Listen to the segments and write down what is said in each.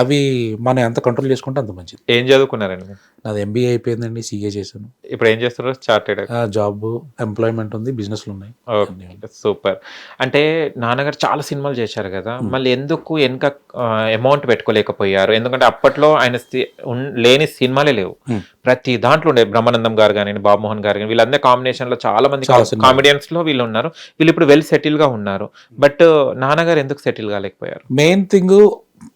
అవి మనం ఎంత కంట్రోల్ చేసుకుంటే అంత మంచిది. ఏం చదువుకున్నారండి? నాది ఎంబీఏ అయిపోయిందండి సీఏ చేశాను. ఇప్పుడు ఏం చేస్తున్నారు? చార్టెడ్ జాబ్ ఎంప్లాయ్మెంట్ ఉంది బిజినెస్లు ఉన్నాయి. సూపర్. అంటే నాన్నగారు చాలా సినిమాలు చేశారు కదా మళ్ళీ ఎందుకు వెనక అమౌంట్ పెట్టుకోలేకపోయారు? ఎందుకంటే అప్పట్లో ఆయన లేని సినిమాలే లేవు. ప్రతి దాంట్లో ఉండే బ్రహ్మానందం గారు కానీ బాబుమోహన్ గారు కానీ వీళ్ళందరి కాంబినేషన్లో చాలా మంది. కామెడియన్స్లో వీళ్ళు ఉన్నారు. వీళ్ళు ఇప్పుడు వెల్ సెటిల్గా ఉన్నారు. బట్ నాన్నగారు ఎందుకు సెటిల్ కాలేకపోయారు? మెయిన్ థింగ్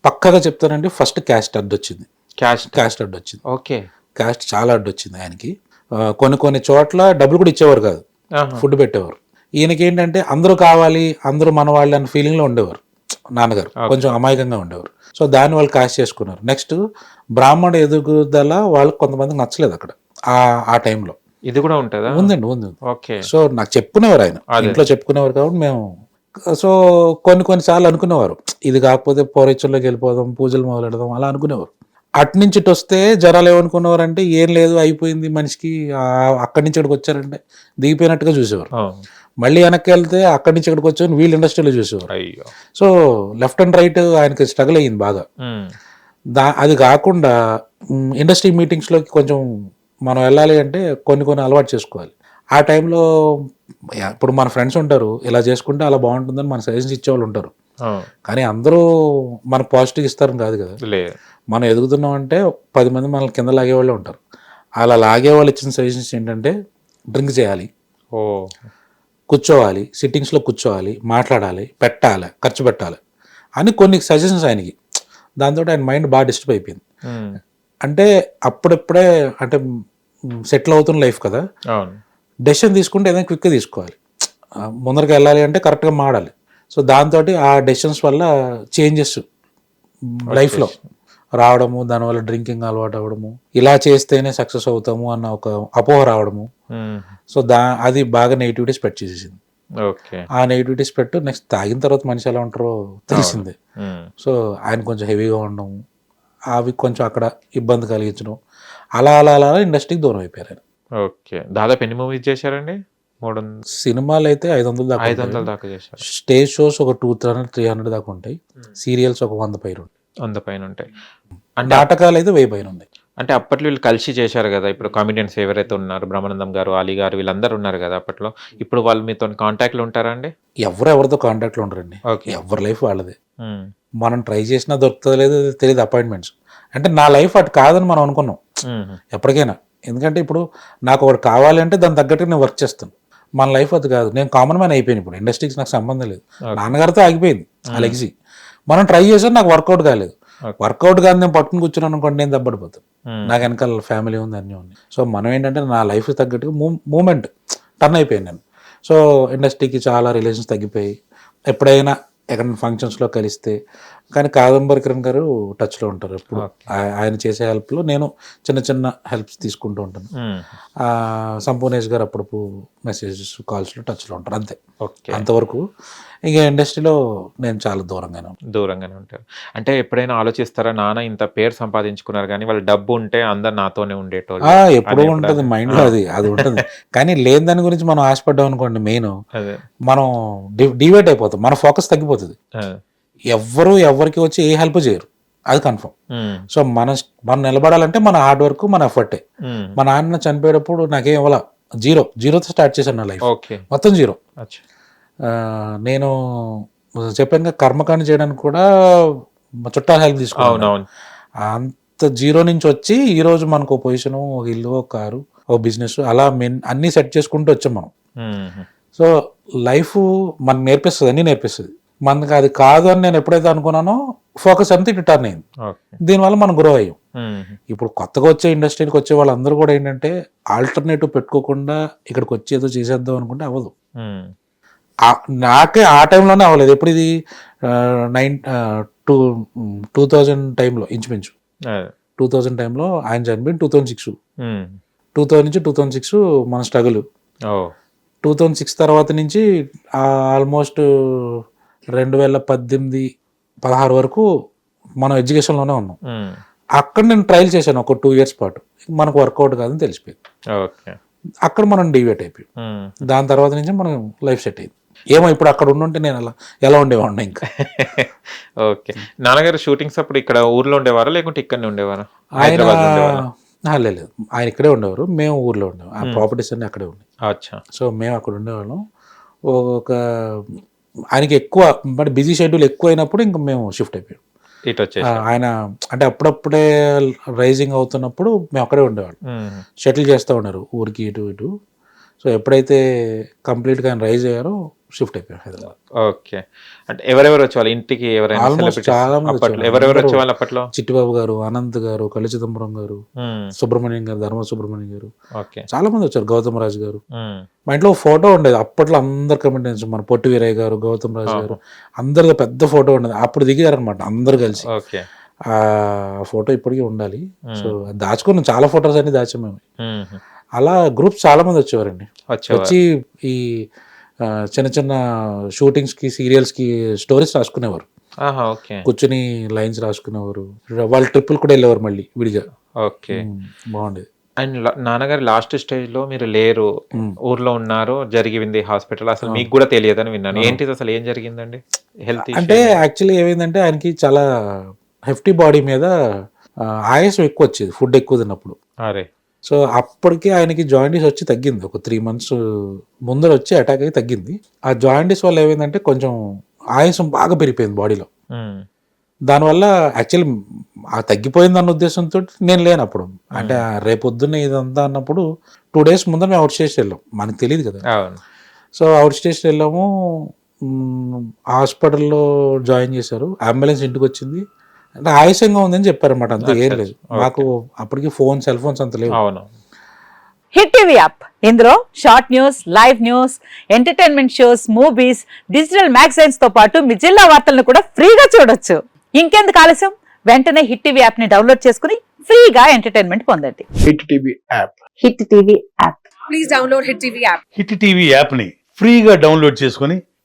పక్కగా చెప్తానండి ఫస్ట్ క్యాస్ట్ అడ్డు వచ్చింది. క్యాష్ క్యాస్ట్ అడ్డు వచ్చింది. ఓకే. క్యాస్ట్ చాలా అడ్డు వచ్చింది ఆయనకి. కొన్ని కొన్ని చోట్ల డబ్బులు కూడా ఇచ్చేవారు కాదు. ఫుడ్ పెట్టేవారు. ఈయనకి ఏంటంటే అందరూ కావాలి అందరూ మన వాళ్ళు అన్న ఫీలింగ్లో ఉండేవారు. నాన్నగారు కొంచెం అమాయకంగా ఉండేవారు. సో దాన్ని వాళ్ళు కాస్ట్ చేసుకున్నారు. నెక్స్ట్ బ్రాహ్మణ ఎదుగుదల వాళ్ళకి కొంతమందికి నచ్చలేదు అక్కడ. ఆ ఆ టైంలో. ఇది కూడా ఉంటుందా? ఉందండి ఉంది. ఓకే. సో నాకు చెప్పుకునేవారు ఆయన. ఇంట్లో చెప్పుకునేవారు కాబట్టి మేము సో కొన్ని కొన్ని సార్లు అనుకునేవారు. ఇది కాకపోతే పౌరత్యంలోకి వెళ్ళిపోదాం పూజలు మొదలెడదాం అలా అనుకునేవారు. అటు నుంచి ఇటు వస్తే జనాలు ఏమనుకునేవారు అంటే ఏం లేదు అయిపోయింది మనిషికి అక్కడి నుంచి ఇక్కడికి వచ్చారంటే దిగిపోయినట్టుగా చూసేవారు. మళ్ళీ వెనక్కి వెళ్తే అక్కడి నుంచి ఇక్కడికి వచ్చారు వీళ్ళు ఇండస్ట్రీలో చూసేవారు. అయ్యో. సో లెఫ్ట్ అండ్ రైట్ ఆయనకి స్ట్రగుల్ అయ్యింది బాగా. దా అది కాకుండా ఇండస్ట్రీ మీటింగ్స్లోకి కొంచెం మనం వెళ్ళాలి అంటే కొన్ని కొన్ని అలవాటు చేసుకోవాలి. ఆ టైంలో ఇప్పుడు మన ఫ్రెండ్స్ ఉంటారు ఇలా చేసుకుంటే అలా బాగుంటుందని మన సజెషన్స్ ఇచ్చేవాళ్ళు ఉంటారు. కానీ అందరూ మన పాజిటివ్ ఇస్తారని కాదు కదా. మనం ఎదుగుతున్నాం అంటే పది మంది మనల్ని కింద లాగేవాళ్ళే ఉంటారు. అలా లాగేవాళ్ళు ఇచ్చిన సజెషన్స్ ఏంటంటే డ్రింక్ చేయాలి. కూర్చోవాలి సిట్టింగ్స్లో కూర్చోవాలి మాట్లాడాలి పెట్టాలి ఖర్చు పెట్టాలి అని కొన్ని సజెషన్స్ ఆయనకి. దాంతో ఆయన మైండ్ బాగా డిస్టర్బ్ అయిపోయింది. అంటే అప్పుడప్పుడే అంటే సెటిల్ అవుతున్న లైఫ్ కదా. డెసిషన్ తీసుకుంటే ఏదైనా క్విక్గా తీసుకోవాలి. ముందరికి వెళ్ళాలి అంటే కరెక్ట్గా మాడాలి. సో దాంతో ఆ డెసిషన్స్ వల్ల చేంజెస్ లైఫ్లో రావడము దానివల్ల డ్రింకింగ్ అలవాటు అవ్వడము ఇలా చేస్తేనే సక్సెస్ అవుతాము అన్న ఒక అపోహ రావడము. సో దా అది బాగా నెగిటివిటీ స్ప్రెడ్ చేసేసింది. ఓకే. ఆ నెగిటివిటీ స్ప్రెడ్ నెక్స్ట్ తాగిన తర్వాత మనిషి ఎలా ఉంటారో తెలిసిందే. సో ఆయన కొంచెం హెవీగా ఉండడం అవి కొంచెం అక్కడ ఇబ్బంది కలిగించడం అలా అలా అలా ఇండస్ట్రీకి దూరం అయిపోయారు ఆయన. ఓకే. దాదాపు ఎన్ని మూవీస్ చేశారండి? మూడు సినిమాలు అయితే ఐదు వందల దాకా ఐదు. వందల దాకా చేశారు. స్టేజ్ షోస్ ఒక టూ హండ్రెడ్ త్రీ హండ్రెడ్ దాకా ఉంటాయి. సీరియల్స్ ఒక వంద పైన ఉంటాయి. వంద పైన ఉంటాయి. అంటే నాటకాలు అయితే వెయ్యి పైన ఉన్నాయి అంటే అప్పట్లో వీళ్ళు కలిసి చేశారు కదా ఇప్పుడు కామెడియన్స్ ఎవరైతే ఉన్నారు బ్రహ్మానందం గారు అలీ గారు వీళ్ళందరూ ఉన్నారు కదా అప్పట్లో. ఇప్పుడు వాళ్ళు మీతో కాంటాక్ట్లో ఉంటారా అండి? ఎవరు ఎవరితో కాంటాక్ట్లో ఉండరండి. ఓకే. ఎవరి లైఫ్ వాళ్ళదే. ఉమ్, మనం ట్రై చేసినా దొరుకుతుందో లేదో తెలియదు అపాయింట్మెంట్స్. అంటే నా లైఫ్ అటు కాదని మనం అనుకున్నాం. ఎప్పటికైనా. ఎందుకంటే ఇప్పుడు నాకు ఒకటి కావాలి అంటే దాని తగ్గట్టుగా నేను వర్క్ చేస్తాను. మన లైఫ్ అది కాదు. నేను కామన్ మ్యాన్ అయిపోయాను ఇప్పుడు. ఇండస్ట్రీకి నాకు సంబంధం లేదు. నాన్నగారితో ఆగిపోయింది. ఆ. లెగ్జీ మనం ట్రై చేసాం నాకు వర్కౌట్ కాలేదు. వర్కౌట్ కాదు నేను పట్టుకుని కూర్చున్నాను అనుకోండి నేను దెబ్బడిపోతాను. నాకు వెనకాల ఫ్యామిలీ ఉంది అన్నీ ఉన్నాయి. సో మనం ఏంటంటే నా లైఫ్ తగ్గట్టుగా మూమెంట్ టర్న్ అయిపోయాను నేను. సో ఇండస్ట్రీకి చాలా రిలేషన్స్ తగ్గిపోయి ఎప్పుడైనా ఎక్కడైనా ఫంక్షన్స్లో కలిస్తే కానీ కాదంబరి కిరణ్ గారు టచ్లో ఉంటారు. ఎప్పుడు ఆయన చేసే హెల్ప్లో నేను చిన్న చిన్న హెల్ప్స్ తీసుకుంటూ ఉంటాను. సంపూర్ణేష్ గారు అప్పుడప్పుడు మెసేజెస్ కాల్స్లో టచ్లో ఉంటారు. అంతే. అంతవరకు ఇక ఇండస్ట్రీలో నేను చాలా దూరంగానే ఉంటాను. దూరంగానే ఉంటారు. అంటే ఎప్పుడైనా ఆలోచిస్తారా నాన్న ఇంత పేరు సంపాదించుకున్నారు కానీ వాళ్ళ డబ్బు ఉంటే అందరు నాతోనే ఉండేటోళ్ళు ఎప్పుడూ ఉంటుంది మైండ్లో అది అది ఉంటుంది. కానీ లేని దాని గురించి మనం ఆశపడ్డాం అనుకోండి మెయిన్ మనం డివేట్ అయిపోతాం. మన ఫోకస్ తగ్గిపోతుంది. ఎవ్వరు ఎవరికి వచ్చి ఏ హెల్ప్ చేయరు. అది కన్ఫర్మ్ సో మన మనం నిలబడాలంటే మన హార్డ్ వర్క్ మన ఎఫర్టే ఉమ్, మా నాన్న చనిపోయేటప్పుడు నాకేం ఇవ్వాల? జీరో జీరోతో స్టార్ట్ చేశాను నా లైఫ్ మొత్తం జీరో నేను చెప్పాను కర్మకాండ చేయడానికి కూడా చుట్టాల హెల్ప్ తీసుకున్నాను. అంత జీరో నుంచి వచ్చి ఈ రోజు మనకు ఒక పొజిషన్ ఒక ఇల్లు ఒక కారు ఒక బిజినెస్ అలా మెన్ అన్ని సెట్ చేసుకుంటూ వచ్చాం మనం. సో లైఫ్ మనకు నేర్పిస్తుంది అన్ని నేర్పిస్తుంది. మనకి అది కాదు అని నేను ఎప్పుడైతే అనుకున్నానో ఫోకస్ అంతా ఇటు టర్న్ అయింది. దీనివల్ల మనం గ్రో అయ్యాం. ఇప్పుడు కొత్తగా వచ్చే ఇండస్ట్రీకి వచ్చే వాళ్ళందరూ కూడా ఏంటంటే ఆల్టర్నేటివ్ పెట్టుకోకుండా ఇక్కడికి వచ్చి ఏదో చేసేద్దాం అనుకుంటే అవ్వదు. నాకే ఆ టైంలోనే అవ్వలేదు. ఎప్పుడు ఇది? నైన్ టూ టూ థౌజండ్ టైంలో ఇంచుమించు. టూ థౌజండ్ టైంలో ఆయన చనిపోయింది two thousand six. Two thousand నుంచి టూ థౌజండ్ సిక్స్ మన స్ట్రగుల్ టూ థౌజండ్ సిక్స్ తర్వాత నుంచి ఆల్మోస్ట్ రెండు వేల పద్దెనిమిది పదహారు వరకు మనం ఎడ్యుకేషన్లోనే ఉన్నాం. అక్కడ నేను ట్రయల్ చేశాను ఒక టూ ఇయర్స్ పాటు. మనకు వర్కౌట్ కాదని తెలిసిపోయింది. ఓకే. అక్కడ మనం డివేట్ అయిపోయాం. దాని తర్వాత నుంచి మనం లైఫ్ సెట్ అయింది. ఏమో ఇప్పుడు అక్కడ ఉండుంటే నేను అలా ఎలా ఉండేవాడిని ఇంకా? ఓకే. నాన్నగారు షూటింగ్స్ అప్పుడు ఇక్కడ ఊర్లో ఉండేవారా లేకుంటే ఇక్కడనే ఉండేవారా? ఆయన లేదు. ఆయన ఇక్కడే ఉండేవారు మేము ఊర్లో ఉండేవారు. ఆ ప్రాపర్టీస్ అన్ని అక్కడే ఉన్నాయి. అచ్చా. సో మేము అక్కడ ఉండేవాళ్ళం. ఒక ఆయనకి ఎక్కువ బట్ బిజీ షెడ్యూల్ ఎక్కువ అయినప్పుడు ఇంకా మేము షిఫ్ట్ అయిపోయాం. ఇటు వచ్చేసి ఆ, ఆయన అంటే అప్పుడప్పుడే రైజింగ్ అవుతున్నప్పుడు మేము అక్కడే ఉండేవాళ్ళం. షటిల్ చేస్తూ ఉన్నారు ఊరికి ఇటు ఇటు. సో ఎప్పుడైతే కంప్లీట్గా ఆయన రైజ్ అయ్యారో షిఫ్ట్ అయిపోయాం హైదరాబాద్. ఓకే. అంటే ఎవరెవరు వచ్చేవాళ్ళు? ఇంటికి ఎవరైనా celebrities? చాలా మంది అప్పట్లో. ఎవరెవరు అందరూ- వచ్చేవాళ్ళు అప్పట్లో? చిట్టిబాబు గారు అనంత్ గారు కళ్ళు చిదంబరం గారు మ్మ్. సుబ్రహ్మణ్యం గారు ధర్మ సుబ్రహ్మణ్యం గారు. ఓకే. చాలా మంది వచ్చారు. గౌతమ్ రాజు గారు. మ్మ్. మా ఇంట్లో ఫోటో ఉండేది. అప్పట్లో అందరు కమెంట్స్ మన పొట్టి వీరయ్య గారు గౌతమ్ రాజు గారు. అందరితో పెద్ద ఫోటో ఉండేది. అప్పుడు దిగారనమాట అందరు కలిసి. ఓకే. ఆ ఫోటో ఇప్పటికీ ఉండాలి. సో దాచుకున్నాం. చాలా ఫొటోస్ అన్ని దాచాం మేము. మ్మ్. అలా గ్రూప్స్ చాలా మంది వచ్చేవారండి. వచ్చేవారు. వచ్చి ఈ చిన్న చిన్న షూటింగ్స్కి సీరియల్స్కి స్టోరీస్ రాసుకునేవారు. ఆహా ఓకే. కూర్చుని లైన్స్ రాసుకునేవారు. వాళ్ళ ట్రిప్పులు కూడా వెళ్ళేవారు మళ్ళీ విడిగా. ఓకే. బాగుండేది. అండ్ నాన్నగారు లాస్ట్ స్టేజ్లో మీరు లేరు. ఊర్లో ఉన్నారు జరిగింది హాస్పిటల్ అసలు మీకు కూడా తెలియదని విన్నాను. ఏంటిది అసలు ఏం జరిగిందండి? హెల్త్ అంటే యాక్చువల్లీ ఏమైందంటే ఆయనకి చాలా హెఫ్టీ బాడీ మీద ఆయాసం ఎక్కువ వచ్చేది ఫుడ్ ఎక్కువ తిన్నప్పుడు. అరే. సో అప్పటికే ఆయనకి జాయింటీస్ వచ్చి తగ్గింది. ఒక త్రీ మంత్స్ ముందర వచ్చి అటాక్ అయ్యి తగ్గింది. ఆ జాయింటీస్ వల్ల ఏమైందంటే కొంచెం ఆయాసం బాగా పెరిగిపోయింది బాడీలో. దానివల్ల యాక్చువల్లీ ఆ తగ్గిపోయింది అన్న ఉద్దేశంతో నేను లేను అప్పుడు. అంటే రేపొద్దున్న ఇదంతా అన్నప్పుడు టూ డేస్ ముందర మేము అవుట్ స్టేషన్ వెళ్ళాం. మనకు తెలియదు కదా. సో అవుట్ స్టేషన్ వెళ్ళాము. హాస్పిటల్లో జాయిన్ చేశారు. అంబులెన్స్ ఇంటికి వచ్చింది. అంటే ఆయాసంగా ఉందని చెప్పారన్నమాట. అంతే ఏం లేదు. మాకు అప్పటికి ఫోన్ సెల్ ఫోన్స్ అంత లేవు. అవును. Hit TV app. ఇందులో short news live news entertainment shows movies digital మ్యాగజైన్స్తో పాటు మీ జిల్లా వార్తలను కూడా ఫ్రీగా చూడొచ్చు. ఇంకెందుకు ఆలస్యం? వెంటనే హిట్ టీవీ యాప్ని డౌన్లోడ్ చేసుకుని ఫ్రీగా ఎంటర్టైన్మెంట్ పొందండి. Hit TV app. Hit TV app. Please download Hit TV app. Hit TV యాప్ని ఫ్రీగా డౌన్లోడ్ చేసుకొని